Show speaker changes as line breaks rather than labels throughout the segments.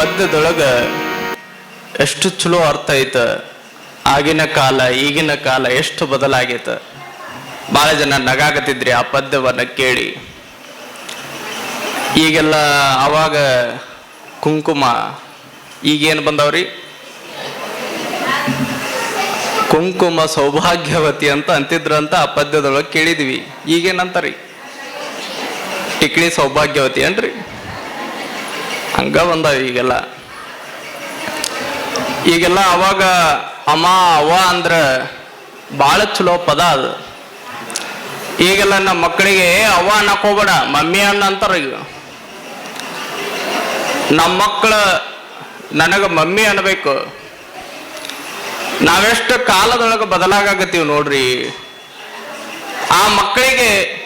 ಪದ್ಯದೊಳಗ ಎಷ್ಟು ಚಲೋ ಅರ್ಥ ಐತ? ಆಗಿನ ಕಾಲ, ಈಗಿನ ಕಾಲ ಎಷ್ಟು ಬದಲಾಗೈತ? ಬಹಳ ಜನ ನಗಾಕತ್ತಿದ್ರಿ ಆ ಪದ್ಯವನ್ನ ಕೇಳಿ. ಈಗೆಲ್ಲ ಅವಾಗ ಕುಂಕುಮ, ಈಗೇನು ಬಂದವ್ರಿ? ಕುಂಕುಮ ಸೌಭಾಗ್ಯವತಿ ಅಂತ ಅಂತಿದ್ರಂತ ಆ ಪದ್ಯದೊಳಗೆ ಕೇಳಿದ್ವಿ. ಈಗೇನಂತಾರಿ? ಟಿಕ್ಳಿ ಸೌಭಾಗ್ಯವತಿ ಏನ್ರಿ? ಹಂಗ ಬಂದಾವ ಈಗೆಲ್ಲ. ಈಗೆಲ್ಲ ಅವಾಗ ಅಮ್ಮ ಅವ ಅಂದ್ರ ಭಾಳ ಚಲೋ ಪದ ಅದು. ಈಗೆಲ್ಲ ನಮ್ಮ ಮಕ್ಕಳಿಗೆ ಅವ ಅನ್ನಕೋಬೇಡ ಮಮ್ಮಿ ಅಣ್ಣ ಅಂತಾರ ಈಗ. ನಮ್ಮ ಮಕ್ಕಳ ನನಗ ಮಮ್ಮಿ ಅನ್ಬೇಕು ನಾವೆಷ್ಟು ಕಾಲದೊಳಗೆ ಬದಲಾಗತ್ತೀವಿ ನೋಡ್ರಿ. ಆ ಮಕ್ಕಳಿಗೆ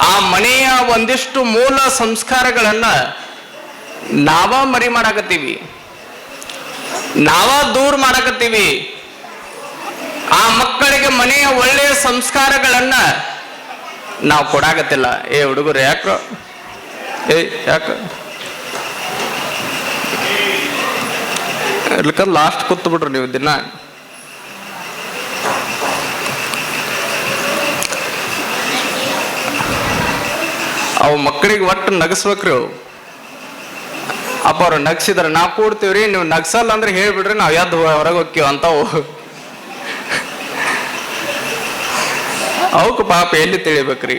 ಆ ಮನೆಯ ಒಂದಿಷ್ಟು ಮೂಲ ಸಂಸ್ಕಾರಗಳನ್ನ ನಾವ ಮರಿ ಮಾಡಾಕತ್ತೀವಿ. ನಾವ ದೂರ ಮಾಡಾಕತ್ತೀವಿ. ಆ ಮಕ್ಕಳಿಗೆ ಮನೆಯ ಒಳ್ಳೆಯ ಸಂಸ್ಕಾರಗಳನ್ನ ನಾವು ಕೊಡಾಕತ್ತಿಲ್ಲ. ಏ ಹುಡುಗರು, ಯಾಕೋ? ಏ, ಯಾಕ? ಲಾಸ್ಟ್ ಕೂತ್ ಬಿಡ್ರಿ ನೀವು ದಿನ. ಅವು ಮಕ್ಕಳಿಗೆ ಒಟ್ಟು ನಗಸ್ಬೇಕ್ರಿ ಅವು. ಅಪ್ಪ ಅವ್ರು ನಾವು ನಾವು ಕೂಡ್ತೀವ್ರಿ, ನೀವು ನಗ್ಸಲ್ಲ ಅಂದ್ರೆ ಹೇಳ್ಬಿಡ್ರಿ, ನಾವು ಎದ್ದು ಹೊರಗೆ ಹೋಗ್ತೀವಿ ಅಂತ ಅವಕ್ಕೆ ಪಾಪ ಎಲ್ಲಿ ತಿಳಿಬೇಕ್ರಿ?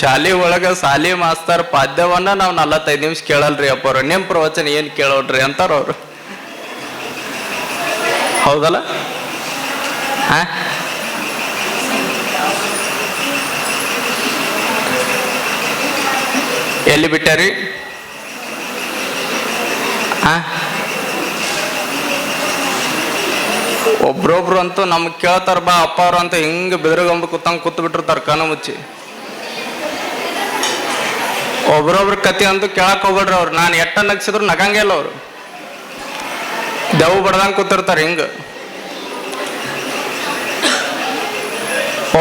ಶಾಲೆ ಒಳಗ ಶಾಲೆ ಮಾಸ್ತರ್ ಪಾದ್ಯವನ್ನ ನಾವು ನಲವತ್ತೈದು ನಿಮಿಷ ಕೇಳಲ್ರಿ ಅಪ್ಪ ನಿಮ್ಮ ನಿಮ್ ಪ್ರವಚನ ಏನ್ ಕೇಳೋಡ್ರಿ ಅಂತಾರ ಅವ್ರು. ಹೌದಲ್ಲ? ಹಾ? ಎಲ್ಲಿ ಬಿಟ್ಟಾರಿ? ಒಬ್ರೊಬ್ರು ಅಂತೂ ನಮ್ಗೆ ಕೇಳ್ತಾರ ಬಾ, ಅಪ್ಪ ಅವ್ರು ಅಂತ ಹಿಂಗೆ ಬೆದರ್ಗಂಬ ಕೂತಂಗೆ ಕೂತ್ ಬಿಟ್ಟಿರ್ತಾರ ಕಣ ಮುಚ್ಚಿ. ಒಬ್ರೊಬ್ರ ಕತಿ ಅಂತೂ ಕೇಳಕ್ ಹೋಗ್ಬೇಡ್ರಿ ಅವ್ರು. ನಾನು ಎಟ್ಟ ನಗ್ಸಿದ್ರು ನಗಂಗೇ ಇಲ್ಲ ಅವ್ರು. ದೆವ್ ಬಡ್ದಂಗೆ ಕೂತಿರ್ತಾರೆ ಹಿಂಗೆ.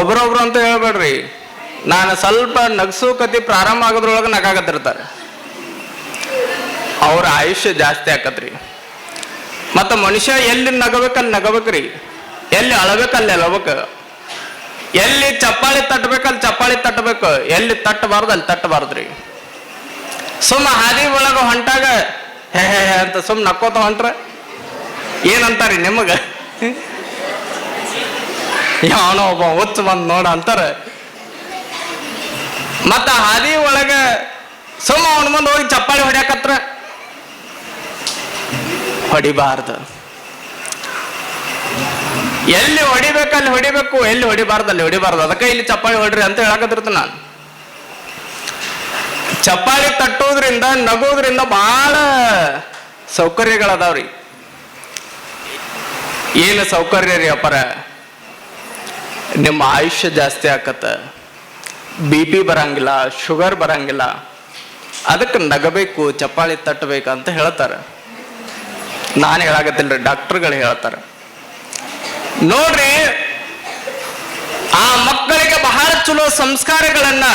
ಒಬ್ರೊಬ್ರು ಅಂತ ಹೇಳ್ಬೇಡ್ರಿ. ನಾನು ಸ್ವಲ್ಪ ನಗ್ಸು ಕತಿ ಪ್ರಾರಂಭ ಆಗೋದ್ರೊಳಗೆ ನಗಾಗತ್ತಿರ್ತಾರೆ ಅವ್ರ ಆಯುಷ್ಯ ಜಾಸ್ತಿ ಆಕತ್ರಿ. ಮತ್ತು ಮನುಷ್ಯ ಎಲ್ಲಿ ನಗಬೇಕಲ್ಲಿ ನಗಬೇಕ್ರಿ. ಎಲ್ಲಿ ಅಳಬೇಕಲ್ಲಿ ಅಳಬೇಕು. ಎಲ್ಲಿ ಚಪ್ಪಾಳಿ ತಟ್ಟಬೇಕಲ್ಲಿ ಚಪ್ಪಾಳಿ ತಟ್ಟಬೇಕು. ಎಲ್ಲಿ ತಟ್ಟಬಾರ್ದು ಅಲ್ಲಿ ತಟ್ಟಬಾರ್ದ್ರಿ. ಸುಮ್ಮ ಹಾದಿ ಒಳಗ ಹೊಂಟಾಗ ಹೇ ಹೇ ಅಂತ ಸುಮ್ ನಕ್ಕೋತ ಹೊಂಟ್ರ ಏನಂತಾರಿ ನಿಮಗೆ? ಯಾವನೋ ಒಬ್ಬ ಹುಚ್ಚು ಬಂದ್ ನೋಡ ಅಂತಾರ. ಮತ್ತ ಹಾದಿ ಒಳಗ ಸುಮ್ಮ ಅವನ ಮುಂದೆ ಹೋಗಿ ಚಪ್ಪಾಳಿ ಹೊಡ್ಯಾಕತ್ರ. ಹೊಡಿಬಾರ್ದು. ಎಲ್ಲಿ ಹೊಡಿಬೇಕು, ಅಲ್ಲಿ ಹೊಡಿಬೇಕು, ಎಲ್ಲಿ ಹೊಡಿಬಾರ್ದು, ಅಲ್ಲಿ ಹೊಡಿಬಾರ್ದು. ಅದಕ್ಕೆ ಇಲ್ಲಿ ಚಪ್ಪಾಳಿ ಹೊಡ್ರಿ ಅಂತ ಹೇಳಕತ್ತಿರ್ತ ನಾನು. ಚಪ್ಪಾಳಿ ತಟ್ಟೋದ್ರಿಂದ, ನಗೋದ್ರಿಂದ ಬಹಳ ಸೌಕರ್ಯಗಳದಾವ್ರಿ. ಏನು ಸೌಕರ್ಯ ರೀ ಅಪ್ಪರ ನಿಮ್ಮ ಆಯುಷ್ಯ ಜಾಸ್ತಿ ಆಕತ್ತ. ಬಿ ಪಿ ಬರಂಗಿಲ್ಲ ಶುಗರ್ ಬರಂಗಿಲ್ಲ, ಅದಕ್ಕೆ ನಗಬೇಕು, ಚಪ್ಪಾಳಿ ಅಂತ ಹೇಳ್ತಾರೆ. ನಾನು ಹೇಳಾಕತ್ತಿಲ್ರಿ ಡಾಕ್ಟರ್ಗಳು ಹೇಳ್ತಾರೆ. ನೋಡ್ರಿ, ಆ ಮಕ್ಕಳಿಗೆ ಬಹಳ ಚಲೋ ಸಂಸ್ಕಾರಗಳನ್ನ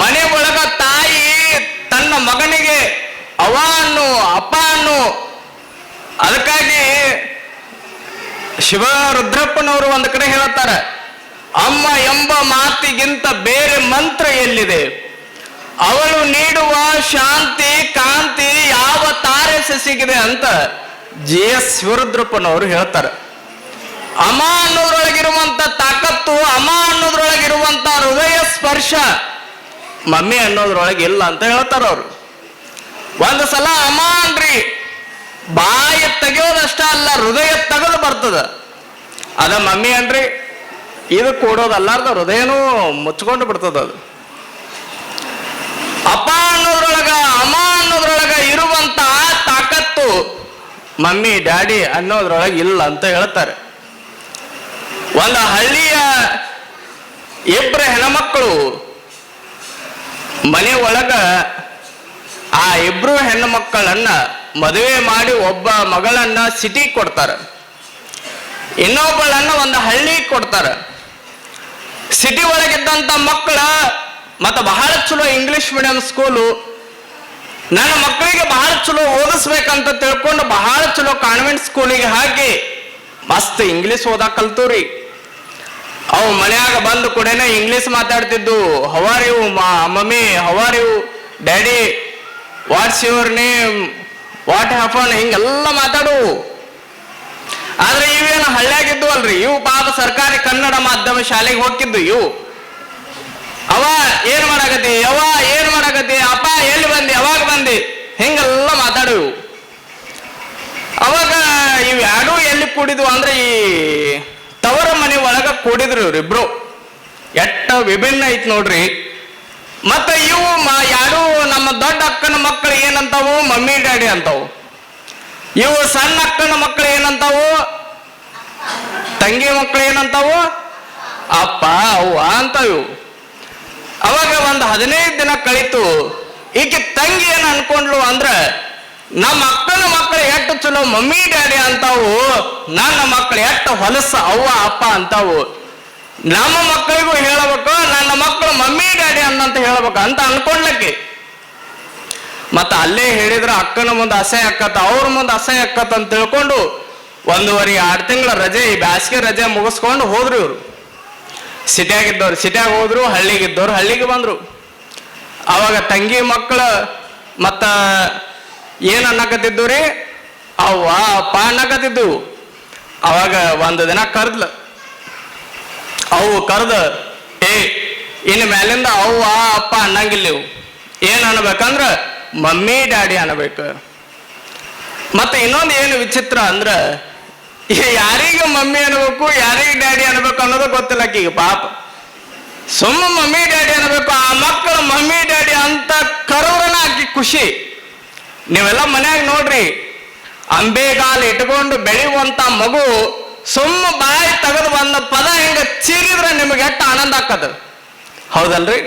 ಮನೆ ಒಳಗ ತಾಯಿ ತನ್ನ ಮಗನಿಗೆ ಅವ ಅನ್ನು, ಅಪ್ಪ ಅನ್ನು, ಅದಕ್ಕಾಗಿ ಶಿವ ರುದ್ರಪ್ಪನವರು ಒಂದು ಕಡೆ ಹೇಳುತ್ತಾರೆ ಅಮ್ಮ ಎಂಬ ಮಾತಿಗಿಂತ ಬೇರೆ ಮಂತ್ರ ಎಲ್ಲಿದೆ? ಅವಳು ನೀಡುವ ಶಾಂತಿ, ಕಾಂತಿ ಯಾವ ತಾರೆ ಸಸಿಗಿದೆ ಅಂತ ಜಿ ಎಸ್ ಶಿವರುದ್ರಪ್ಪನವರು ಹೇಳ್ತಾರೆ. ಅಮ ಅನ್ನೋದ್ರೊಳಗಿರುವಂತ ತಾಕತ್ತು, ಅಮ ಅನ್ನೋದ್ರೊಳಗಿರುವಂತ ಹೃದಯ ಸ್ಪರ್ಶ ಮಮ್ಮಿ ಅನ್ನೋದ್ರೊಳಗೆ ಇಲ್ಲ ಅಂತ ಹೇಳ್ತಾರ ಅವರು. ಒಂದು ಸಲ ಅಮ ಅನ್ರಿ ಬಾಯಿ ತೆಗೆಯೋದಷ್ಟ ಅಲ್ಲ, ಹೃದಯ ತೆಗೆದು ಬರ್ತದ. ಅದ ಮಮ್ಮಿ ಅನ್ರಿ ಇದು ಕೊಡೋದಲ್ಲಾರ್ದ ಹೃದಯನೂ ಮುಚ್ಕೊಂಡು ಬಿಡ್ತದ ಅದು. ಅಪ್ಪ ಅನ್ನೋದ್ರೊಳಗ, ಅಮ್ಮ ಅನ್ನೋದ್ರೊಳಗ ಇರುವಂತ ತಾಕತ್ತು ಮಮ್ಮಿ, ಡ್ಯಾಡಿ ಅನ್ನೋದ್ರೊಳಗೆ ಇಲ್ಲ ಅಂತ ಹೇಳ್ತಾರೆ. ಒಂದು ಹಳ್ಳಿಯ ಇಬ್ಬರು ಹೆಣ್ಮಕ್ಕಳು ಮನೆ ಒಳಗ ಆ ಇಬ್ರು ಹೆಣ್ಣು ಮಕ್ಕಳನ್ನ ಮದುವೆ ಮಾಡಿ ಒಬ್ಬ ಮಗಳನ್ನ ಸಿಟಿ ಕೊಡ್ತಾರೆ. ಇನ್ನೊಬ್ಬಳನ್ನ ಒಂದು ಹಳ್ಳಿ ಕೊಡ್ತಾರೆ. ಸಿಟಿ ಒಳಗಿದ್ದಂತ ಮಕ್ಕಳ, ಮತ್ತು ಬಹಳ ಚಲೋ ಇಂಗ್ಲಿಷ್ ಮೀಡಿಯಂ ಸ್ಕೂಲು ನನ್ನ ಮಕ್ಕಳಿಗೆ ಬಹಳ ಚಲೋ ಓದಿಸ್ಬೇಕಂತ ತಿಳ್ಕೊಂಡು ಬಹಳ ಚಲೋ ಕಾನ್ವೆಂಟ್ ಸ್ಕೂಲಿಗೆ ಹಾಕಿ ಮಸ್ತ್ ಇಂಗ್ಲಿಷ್ ಓದಾಕ್ ಕಲ್ತವ್ರಿ. ಅವು ಮನ್ಯಾಗ ಬಂದು ಕೂಡನೆ English ಮಾತಾಡ್ತಿದ್ದು how are you mummy? How are you daddy what's your name what happen ಹಿಂಗೆಲ್ಲ ಮಾತಾಡು ಆದ್ರೆ ಇವೇನು ಹಳ್ಳ್ಯಾಗಿದ್ದು ಅಲ್ರಿ ಇವು ಪಾಪ ಸರ್ಕಾರಿ ಕನ್ನಡ ಮಾಧ್ಯಮ ಶಾಲೆಗೆ ಹೋಗಿದ್ದು ಇವು. ಅವ ಏನ್ ಮಾಡಾಕತಿ ಯವ ಏನ್ ಮಾಡಾಕತಿ ಅಪ್ಪ, ಎಲ್ಲಿ ಬಂದಿ? ಅವಾಗ ಬಂದಿ. ಹಿಂಗೆಲ್ಲ ಮಾತಾಡು ಇವು. ಅವಾಗ ಇವ್ ಯಾರು ಎಲ್ಲಿ ಕೂಡಿದ್ವು ಅಂದ್ರೆ ಈ ತವರ ಮನೆ ಒಳಗ ಕೂಡಿದ್ರು ಇವ್ರಿಬ್ರು ಎಟ್ಟ ವಿಭಿನ್ನ ಐತ್ ನೋಡ್ರಿ. ಮತ್ತೆ ಇವು ಯಾರು ನಮ್ಮ ದೊಡ್ಡ ಅಕ್ಕನ ಮಕ್ಕಳು ಏನಂತಾವು? Mummy, daddy ಅಂತಾವು. ಇವು ಸಣ್ಣ ಅಕ್ಕನ ಮಕ್ಕಳು ಏನಂತಾವು? ತಂಗಿ ಮಕ್ಕಳು ಏನಂತಾವು? ಅಪ್ಪ, ಅವ್ವ ಅಂತಾವು. ಅವಾಗ ಒಂದು ಹದಿನೈದು ದಿನ ಕಳಿತು. ಈಕೆ ತಂಗಿ ಏನು ಅನ್ಕೊಂಡ್ಲು ಅಂದ್ರ, ನಮ್ಮ ಅಕ್ಕನ ಮಕ್ಕಳು ಎಷ್ಟು ಚಲೋ ಮಮ್ಮಿ, ಡ್ಯಾಡಿ ಅಂತಾವು. ನನ್ನ ಮಕ್ಕಳು ಎಷ್ಟು ಹೊಲಸ ಅವ್ವ, ಅಪ್ಪ ಅಂತಾವು. ನಮ್ಮ ಮಕ್ಕಳಿಗೂ ಹೇಳಬೇಕು, ನನ್ನ ಮಕ್ಕಳು ಮಮ್ಮಿ, ಡ್ಯಾಡಿ ಅಂತ ಹೇಳ್ಬೇಕು ಅಂತ ಅನ್ಕೊಂಡ್ಲಕ್ಕೆ ಮತ್ತ ಅಲ್ಲೇ ಹೇಳಿದ್ರೆ ಅಕ್ಕನ ಮುಂದೆ ಅಸಹ್ಯ ಅಕ್ಕತ್ತ ಅವ್ರ ಮುಂದೆ ಅಸಹ್ಯ ಅಕ್ಕತ್ತ ಅಂತ ತಿಳ್ಕೊಂಡು ಒಂದೂವರೆ ಆರು ತಿಂಗಳ ರಜೆ, ಈ ಬ್ಯಾಸಿಗೆ ರಜೆ ಮುಗಿಸ್ಕೊಂಡು ಹೋದ್ರು ಇವ್ರು. ಸಿಟಿಯಾಗಿದ್ದವ್ರು, ಸಿಟಿಯಾಗ ಹೋದ್ರು, ಹಳ್ಳಿಗಿದ್ದವ್ರು, ಹಳ್ಳಿಗೆ ಬಂದ್ರು. ಅವಾಗ ತಂಗಿ ಮಕ್ಕಳು ಮತ್ತ ಏನ್ ಅನ್ನಕತ್ತಿದ್ದು ರೀ? ಅವ್ವ, ಅಪ್ಪ ಅನ್ನಕತ್ತಿದ್ದು. ಅವಾಗ ಒಂದು ದಿನ ಕರ್ದ್ಲ. ಅವು ಕರ್ದ, ಏ ಇನ್ನು ಮೇಲಿಂದ ಅವ್ವ, ಅಪ್ಪ ಅನ್ನಂಗಿಲ್ಲ ಇವು ಏನ್ ಅನ್ಬೇಕಂದ್ರ ಮಮ್ಮಿ, ಡ್ಯಾಡಿ ಅನ್ಬೇಕು ಮತ್ತೆ ಇನ್ನೊಂದು ಏನು ವಿಚಿತ್ರ ಅಂದ್ರೆ ಯಾರಿಗೆ ಮಮ್ಮಿ ಅನ್ಬೇಕು ಯಾರಿಗೆ ಡ್ಯಾಡಿ ಅನ್ಬೇಕು ಅನ್ನೋದು ಗೊತ್ತಿಲ್ಲ ಈಗ ಪಾಪ. ಸುಮ್ಮ ಮಮ್ಮಿ, ಡ್ಯಾಡಿ ಅನ್ಬೇಕು ಆ ಮಕ್ಕಳು ಮಮ್ಮಿ, ಡ್ಯಾಡಿ ಅಂತ ಕರೋರನ ಆಕಿ ಖುಷಿ. ನೀವೆಲ್ಲ ಮನ್ಯಾಗ ನೋಡ್ರಿ ಅಂಬೆಗಾಲ್ ಇಟ್ಕೊಂಡು ಬೆಳೆಯುವಂತ ಮಗು ಸುಮ್ಮ ಬಾಯಿ ತೆಗೆದು ಬಂದ ಪದ ಹಿಂಗ ಚೀರಿದ್ರೆ ನಿಮ್ಗೆ ಎಷ್ಟು ಆನಂದ ಆಕದ ಹೌದಲ್ರಿ?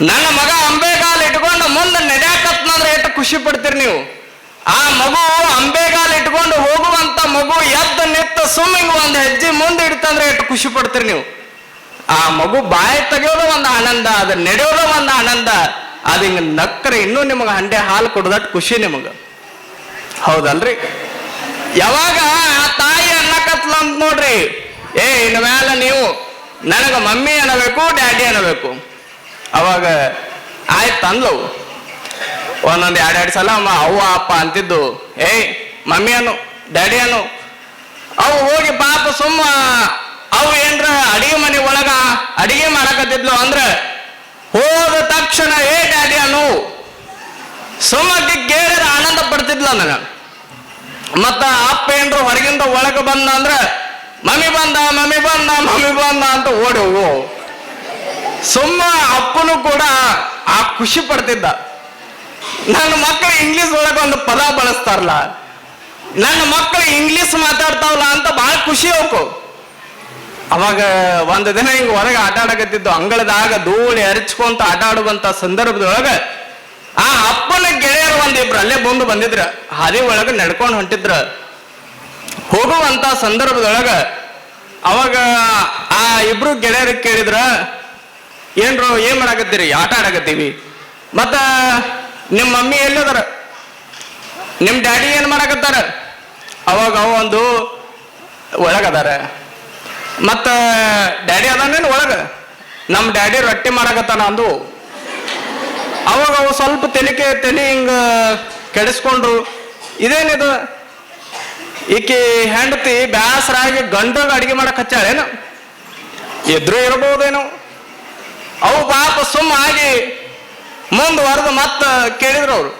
ನನ್ನ ಮಗ ಅಂಬೆಗಾಲ್ ಇಟ್ಕೊಂಡು ಮುಂದೆ ನಡೆಯಾಕತ್ನಂದ್ರೆ ಎಷ್ಟು ಖುಷಿ ಪಡ್ತೀರಿ ನೀವು? ಆ ಮಗು ಅಂಬೆಗಾಲ್ ಇಟ್ಕೊಂಡು ಹೋಗುವಂತ ಮಗು ಎದ್ದು ನಿತ್ತ ಸುಮ್ಮಿಂಗ್ ಒಂದು ಹೆಜ್ಜೆ ಮುಂದೆ ಇಡ್ತಂದ್ರೆ ಎಷ್ಟು ಖುಷಿ ಪಡ್ತೀರಿ ನೀವು? ಆ ಮಗು ಬಾಯಿ ತೆಗೆಯೋದು ಒಂದು ಆನಂದ, ಅದು ನಡೆಯೋದು ಒಂದು ಆನಂದ. ಅದು ಹಿಂಗ ನಕ್ಕರೆ ಇನ್ನೂ ನಿಮಗೆ ಹಂಡೆ ಹಾಲು ಕೊಡದಟ್ಟು ಖುಷಿ ನಿಮಗೆ. ಹೌದಲ್ರಿ? ಯಾವಾಗ ಆ ತಾಯಿ ಅನ್ನಕತ್ಲ ಅಂತ ನೋಡ್ರಿ, ಏ ಇನ್ನು ಮೇಲೆ ನೀವು, ನನಗ ಮಮ್ಮಿ ಅನ್ನಬೇಕು, ಡ್ಯಾಡಿ ಅನ್ನಬೇಕು. ಅವಾಗ ಆಯ್ತು ಅಂದ್ಲವು. ಒಂದೊಂದು ಎರಡೆರಡು ಸಲ ಅಮ್ಮ, ಅವ್ವ, ಅಪ್ಪ ಅಂತಿದ್ದು, ಏಯ್, ಮಮ್ಮಿ ಅನು ಡ್ಯಾಡಿ ಅನು ಅವು ಹೋಗಿ ಪಾಪ ಸುಮ್ಮ, ಅವು ಏನ್ರ ಅಡಿಗೆ ಮನೆ ಒಳಗ ಅಡಿಗೆ ಮಾಡಕತ್ತಿದ್ಲು ಅಂದ್ರ, ಹೋದ ತಕ್ಷಣ, ಏ, ಡ್ಯಾಡಿ ಅನು ಸುಮ್ಮಕ್ಕೆ ಕೇಳಿದ್ರೆ ಆನಂದ ಪಡ್ತಿದ್ಲ ನನಗ. ಮತ್ತ ಅಪ್ಪ ಏನ್ರು ಹೊರಗಿಂದ ಒಳಗೆ ಬಂದ ಅಂದ್ರ, ಮಮ್ಮಿ ಬಂದ ಮಮ್ಮಿ ಬಂದ ಮಮ್ಮಿ ಬಂದ ಅಂತ ಓಡಿ ಹೋಗು ಸುಮ್ಮ ಅಪ್ಪನು ಕೂಡ ಆ ಖುಷಿ ಪಡ್ತಿದ್ದ. ನನ್ನ ಮಕ್ಕಳು ಇಂಗ್ಲಿಷ್ ಒಳಗೆ ಒಂದು ಪದ ಬಳಸ್ತಾರಲ್ಲ, ನನ್ನ ಮಕ್ಕಳು ಇಂಗ್ಲಿಷ್ ಮಾತಾಡ್ತಾವಲ್ಲ ಅಂತ ಬಹಳ ಖುಷಿ ಅವಕು. ಅವಾಗ ಒಂದು ದಿನ ಹಿಂಗ ಹೊರಗೆ ಆಟ ಆಡಕತ್ತಿದ್ದು, ಅಂಗಳದಾಗ ಧೂಳಿ ಹರಿಚ್ಕೊಂತ ಆಟ ಆಡುವಂತ ಸಂದರ್ಭದೊಳಗ ಆ ಅಪ್ಪನ ಗೆಳೆಯರು ಒಂದಿಬ್ರು ಅಲ್ಲೇ ಬಂದು ಬಂದಿದ್ರ, ಹಾದಿ ಒಳಗ ನಡ್ಕೊಂಡು ಹೊಂಟಿದ್ರ. ಹೋಗುವಂತ ಸಂದರ್ಭದೊಳಗ ಅವಾಗ ಆ ಇಬ್ರು ಗೆಳೆಯರು ಕೇಳಿದ್ರ ಏನ್ರು, ಏನ್ ಮಾಡಾಕತ್ತೀರಿ? ಆಟ ಆಡಾಕತ್ತೀವಿ. ಮತ್ತ ನಿಮ್ಮ ಮಮ್ಮಿ ಎಲ್ಲದಾರ? ನಿಮ್ ಡ್ಯಾಡಿ ಏನ್ ಮಾಡಾಕತ್ತಾರ? ಅವಾಗ ಅವ ಒಂದು ಒಳಗದಾರ ಮತ್ತ ಡ್ಯಾಡಿ ಅದಾನೇನು ಒಳಗ? ನಮ್ಮ ಡ್ಯಾಡಿ ರೊಟ್ಟಿ ಮಾಡಾಕತ್ತಾನ ಅಂದು ಅವಾಗ ಅವ ಸ್ವಲ್ಪ ತೆಲಿಕೆ ತಲೆ ಹಿಂಗ ಕೆಡಿಸ್ಕೊಂಡ್ರು. ಇದೇನಿದು? ಈಕಿ ಹೆಂಡತಿ ಬ್ಯಾಸರಾಗಿ ಗಂಡಗ ಅಡಿಗೆ ಮಾಡಕ್ ಹಚ್ಚಾಳೇನು ಎದ್ರು ಇರಬಹುದೇನೋ ಅವು ಪಾಪ ಸುಮ್ಮ ಆಗಿ ಮುಂದುವರೆದು ಮತ್ತೆ ಕೇಳಿದ್ರು ಅವರು.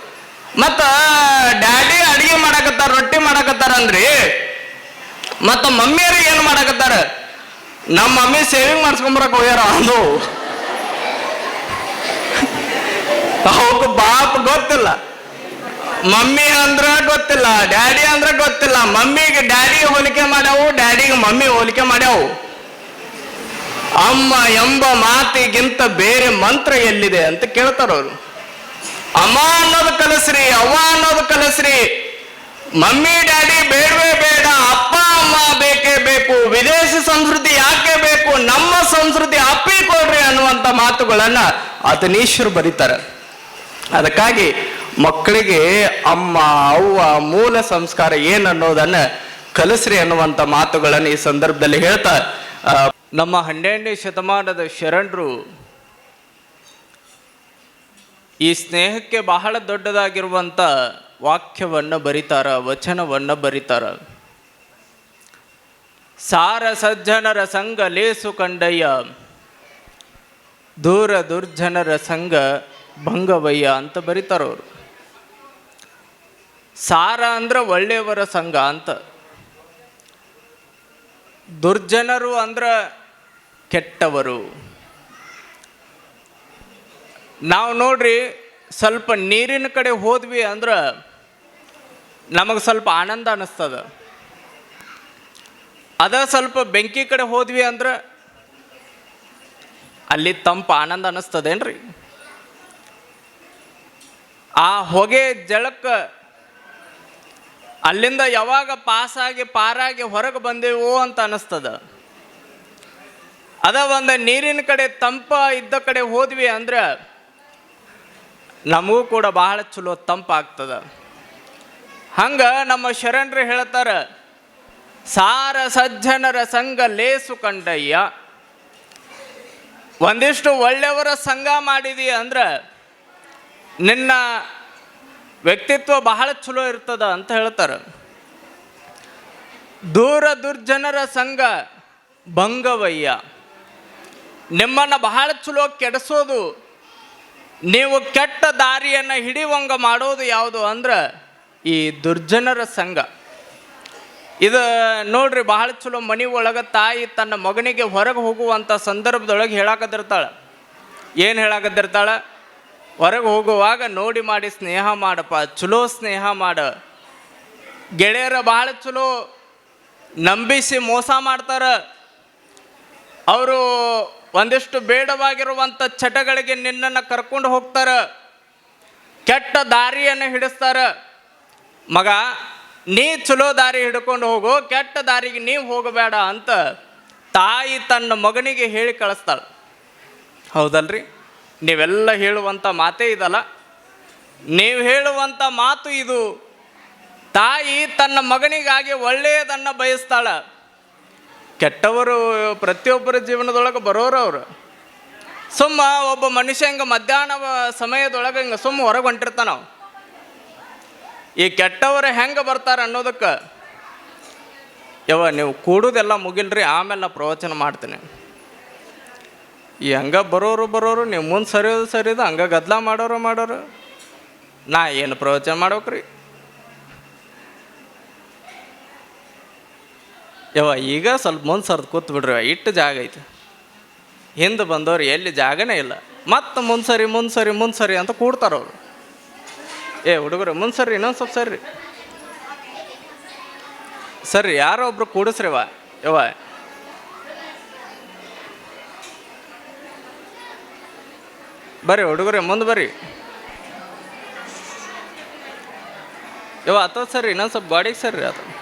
ಮತ್ತ ಡ್ಯಾಡಿ ಅಡಿಗೆ ಮಾಡಾಕತ್ತಾರ, ರೊಟ್ಟಿ ಮಾಡಾಕತ್ತಾರ ಅಂದ್ರಿ ಮತ್ತ ಮಮ್ಮಿಯರು ಏನು ಮಾಡಾಕತ್ತಾರ? ನಮ್ಮ ಮಮ್ಮಿ ಸೇವಿಂಗ್ ಮಾಡಿಸ್ಕೊಂಬರಕ್ ಹೋಗ್ಯಾರ ಅದು ಅವಕ್ಕೆ ಬಾಪ್ ಗೊತ್ತಿಲ್ಲ. ಮಮ್ಮಿ ಅಂದ್ರ ಗೊತ್ತಿಲ್ಲ, ಡ್ಯಾಡಿ ಅಂದ್ರ ಗೊತ್ತಿಲ್ಲ. ಮಮ್ಮಿಗೆ ಡ್ಯಾಡಿಗೆ ಹೋಲಿಕೆ ಮಾಡ್ಯಾವು, ಡ್ಯಾಡಿಗೆ ಮಮ್ಮಿ ಹೋಲಿಕೆ ಮಾಡ್ಯಾವು. ಅಮ್ಮ ಎಂಬ ಮಾತಿಗಿಂತ ಬೇರೆ ಮಂತ್ರ ಎಲ್ಲಿದೆ ಅಂತ ಕೇಳ್ತಾರವ್ರು ಅಮ್ಮ ಅನ್ನೋದು ಕಲಸ್ರಿ, ಅವ್ವ ಅನ್ನೋದು ಕಲಸ್ರಿ. ಮಮ್ಮಿ, ಡ್ಯಾಡಿ ಬೇಡವೇ ಬೇಡ, ಅಪ್ಪ, ಅಮ್ಮ ಬೇಕೇ ಬೇಕು, ವಿದೇಶಿ ಸಂಸ್ಕೃತಿ ಯಾಕೆ ಬೇಕು, ನಮ್ಮ ಸಂಸ್ಕೃತಿ ಅಪ್ಪಿ ಕೊಡ್ರಿ ಅನ್ನುವಂತ ಮಾತುಗಳನ್ನ ಅತನೀಶ್ವರು ಬರೀತಾರೆ. ಅದಕ್ಕಾಗಿ ಮಕ್ಕಳಿಗೆ ಅಮ್ಮ, ಅವ್ವ ಮೂಲ ಸಂಸ್ಕಾರ ಏನನ್ನೋದನ್ನ ಕಲಸ್ರಿ ಅನ್ನುವಂತ ಮಾತುಗಳನ್ನು ಈ ಸಂದರ್ಭದಲ್ಲಿ ಹೇಳ್ತಾ ನಮ್ಮ ಹನ್ನೆರಡನೇ ಶತಮಾನದ ಶರಣರು ಈ ಸ್ನೇಹಕ್ಕೆ ಬಹಳ ದೊಡ್ಡದಾಗಿರುವಂಥ ವಾಕ್ಯವನ್ನು ಬರೀತಾರ, ವಚನವನ್ನು ಬರೀತಾರ. ಸಾರ ಸಜ್ಜನರ ಸಂಘ ಲೇಸು ಕಂಡಯ್ಯ, ದೂರ ದುರ್ಜನರ ಸಂಘ ಭಂಗವಯ್ಯ ಅಂತ ಬರೀತಾರವರು ಸಾರ ಅಂದ್ರೆ ಒಳ್ಳೆಯವರ ಸಂಘ ಅಂತ. ದುರ್ಜನರು ಅಂದ್ರ ಕೆಟ್ಟವರು. ನಾವು ನೋಡ್ರಿ ಸ್ವಲ್ಪ ನೀರಿನ ಕಡೆ ಹೋದ್ವಿ ಅಂದ್ರೆ ನಮಗೆ ಸ್ವಲ್ಪ ಆನಂದ ಅನ್ನಿಸ್ತದ ಅದ ಸ್ವಲ್ಪ ಬೆಂಕಿ ಕಡೆ ಹೋದ್ವಿ ಅಂದ್ರೆ ಅಲ್ಲಿ ತಂಪು ಆನಂದ ಅನ್ನಿಸ್ತದೇನ್ರಿ ಆ ಹೊಗೆ ಜಳಕ್ಕೆ ಅಲ್ಲಿಂದ ಯಾವಾಗ ಪಾಸಾಗಿ ಪಾರಾಗಿ ಹೊರಗೆ ಬಂದೆವೋ ಅಂತ ಅನಿಸ್ತದ. ಅದ ಒಂದು ನೀರಿನ ಕಡೆ ತಂಪ ಇದ್ದ ಕಡೆ ಹೋದ್ವಿ ಅಂದ್ರೆ ನಮಗೂ ಕೂಡ ಬಹಳ ಚಲೋ ತಂಪಾಗ್ತದ ಹಂಗ ನಮ್ಮ ಶರಣರು ಹೇಳ್ತಾರ, ಸಾರ ಸಜ್ಜನರ ಸಂಘ ಲೇಸು ಕಂಡಯ್ಯ, ಒಂದಿಷ್ಟು ಒಳ್ಳೆಯವರ ಸಂಘ ಮಾಡಿದಿ ಅಂದ್ರೆ ನಿನ್ನ ವ್ಯಕ್ತಿತ್ವ ಬಹಳ ಚಲೋ ಇರ್ತದ ಅಂತ ಹೇಳ್ತಾರೆ. ದೂರ ದುರ್ಜನರ ಸಂಘ ಭಂಗವಯ್ಯ. ನಿಮ್ಮನ್ನು ಬಹಳ ಚಲೋ ಕೆಡಿಸೋದು. ನೀವು ಕೆಟ್ಟ ದಾರಿಯನ್ನು ಹಿಡಿವಂಗ ಮಾಡೋದು ಯಾವುದು ಅಂದ್ರೆ ಈ ದುರ್ಜನರ ಸಂಘ. ಇದು ನೋಡ್ರಿ ಬಹಳ ಚಲೋ ಮನೆ ಒಳಗೆ ತಾಯಿ ತನ್ನ ಮಗನಿಗೆ ಹೊರಗೆ ಹೋಗುವಂಥ ಸಂದರ್ಭದೊಳಗೆ ಹೇಳಾಕದಿರ್ತಾಳೆ ಏನು ಹೇಳಾಕದಿರ್ತಾಳೆ ಹೊರಗೆ ಹೋಗುವಾಗ ನೋಡಿ ಮಾಡಿ ಸ್ನೇಹ ಮಾಡಪ್ಪ, ಚಲೋ ಸ್ನೇಹ ಮಾಡ. ಗೆಳೆಯರ ಬಹಳ ಚಲೋ ನಂಬಿಸಿ ಮೋಸ ಮಾಡ್ತಾರೆ. ಅವರು ಒಂದಿಷ್ಟು ಬೇಡವಾಗಿರುವಂಥ ಚಟಗಳಿಗೆ ನಿನ್ನನ್ನು ಕರ್ಕೊಂಡು ಹೋಗ್ತಾರೆ. ಕೆಟ್ಟ ದಾರಿಯನ್ನು ಹಿಡಿಸ್ತಾರ. ಮಗ, ನೀ ಚಲೋ ದಾರಿ ಹಿಡ್ಕೊಂಡು ಹೋಗು, ಕೆಟ್ಟ ದಾರಿಗೆ ನೀವು ಹೋಗಬೇಡ ಅಂತ ತಾಯಿ ತನ್ನ ಮಗನಿಗೆ ಹೇಳಿ ಕಳಿಸ್ತಾಳೆ. ಹೌದಲ್ರಿ? ನೀವೆಲ್ಲ ಹೇಳುವಂಥ ಮಾತೇ ಇದಲ್ಲ. ನೀವು ಹೇಳುವಂಥ ಮಾತು ಇದು. ತಾಯಿ ತನ್ನ ಮಗನಿಗಾಗಿ ಒಳ್ಳೆಯದನ್ನು ಬಯಸ್ತಾಳ. ಕೆಟ್ಟವರು ಪ್ರತಿಯೊಬ್ಬರ ಜೀವನದೊಳಗೆ ಬರೋರು ಅವರು. ಸುಮ್ಮ ಒಬ್ಬ ಮನುಷ್ಯ ಹಿಂಗೆ ಮಧ್ಯಾಹ್ನ ಸಮಯದೊಳಗೆ ಹಿಂಗೆ ಸುಮ್ಮ ಹೊರಗೆ ಹೊಂಟಿರ್ತಾನ. ಈ ಕೆಟ್ಟವರು ಹೆಂಗೆ ಬರ್ತಾರೆ ಅನ್ನೋದಕ್ಕೆ ಯವ್ವ, ನೀವು ಕೂಡುದೆಲ್ಲ ಮುಗಿಲ್ರಿ, ಆಮೇಲೆ ನಾ ಪ್ರವಚನ ಮಾಡ್ತೀನಿ. ಈ ಹಂಗ ಬರೋರು ಬರೋರು, ನೀವು ಮುಂದೆ ಸರಿಯೋದು ಸರಿಯೋದು ಹಂಗ ಗದ್ದಲ ಮಾಡೋರು ಮಾಡೋರು. ನಾ ಏನು ಪ್ರವಚನ ಮಾಡ್ಬೇಕ್ರಿ? ಯವ್ವ, ಈಗ ಸ್ವಲ್ಪ ಮುಂದೆ ಸರ್ದು ಕೂತ್ ಬಿಡ್ರಿ ಇಟ್ಟು ಜಾಗ ಐತೆ. ಹಿಂದೆ ಬಂದವ್ರು ಎಲ್ಲಿ ಜಾಗನೇ ಇಲ್ಲ. ಮತ್ತೆ ಮುಂದೆ ಸರಿ ಮುಂದೆ ಸರಿ ಮುಂದೆ ಸರಿ ಅಂತ ಕೂಡ್ತಾರ ಅವರು. ಏ, ಹುಡುಗರು, ಮುಂದೆ ಸರ್ರಿ ಇನ್ನೊಂದು ಸ್ವಲ್ಪ ಸರಿ. ಸರಿ, ಯಾರೋ ಒಬ್ರು ಕೂಡಿಸ್ರಿವ ಯವ್ವ ಬರ್ರಿ ಹುಡುಗರೇ, ಮುಂದೆ ಬರ್ರಿ. ಯವ್ವ ಅಥವಾ ಸರಿ, ಇನ್ನೊಂದು ಸ್ವಲ್ಪ ಬಾಡಿಗೆ ಸರ್ರಿ ಅದು